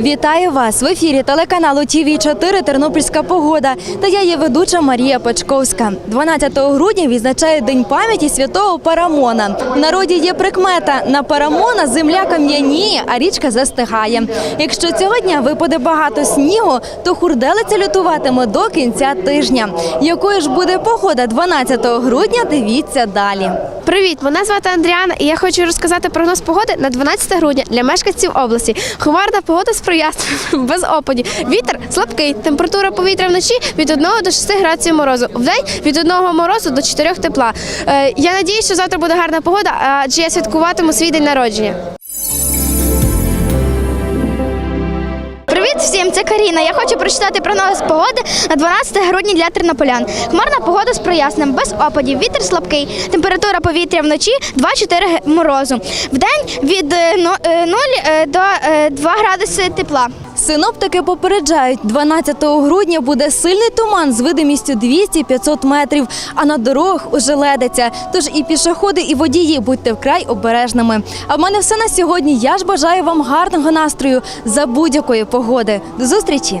Вітаю вас в ефірі телеканалу ТВ 4 Тернопільська погода. Та я є ведуча Марія Пачковська. 12 грудня відзначає День пам'яті святого Парамона. В народі є прикмета на Парамона земля кам'яніє, а річка застигає. Якщо цього дня випаде багато снігу, то хурделиця лютуватиме до кінця тижня. Якою ж буде погода 12 грудня? Дивіться далі. Привіт, мене звати Андріана, і я хочу розказати прогноз погоди на 12 грудня для мешканців області. Хмарна погода з проясненням, без опадів. Вітер слабкий. Температура повітря вночі від 1 до 6 градусів морозу. Вдень від 1 морозу до 4 тепла. Е, я надію, що завтра буде гарна погода, адже я святкуватиму свій день народження. Привіт всім, це Каріна. Я хочу прочитати прогноз погоди на 12 грудня для тернополян. Хмарна погода з проясненням, без опадів, вітер слабкий, температура повітря вночі 2-4 морозу. В день від е, е, 0 е, до е, 2 градуси тепла. Синоптики попереджають, 12 грудня буде сильний туман з видимістю 200-500 метрів, а на дорогах уже ледиться. Тож і пішоходи, і водії будьте вкрай обережними. А в мене все на сьогодні. Я ж бажаю вам гарного настрою за будь-якої погоди. До зустрічі!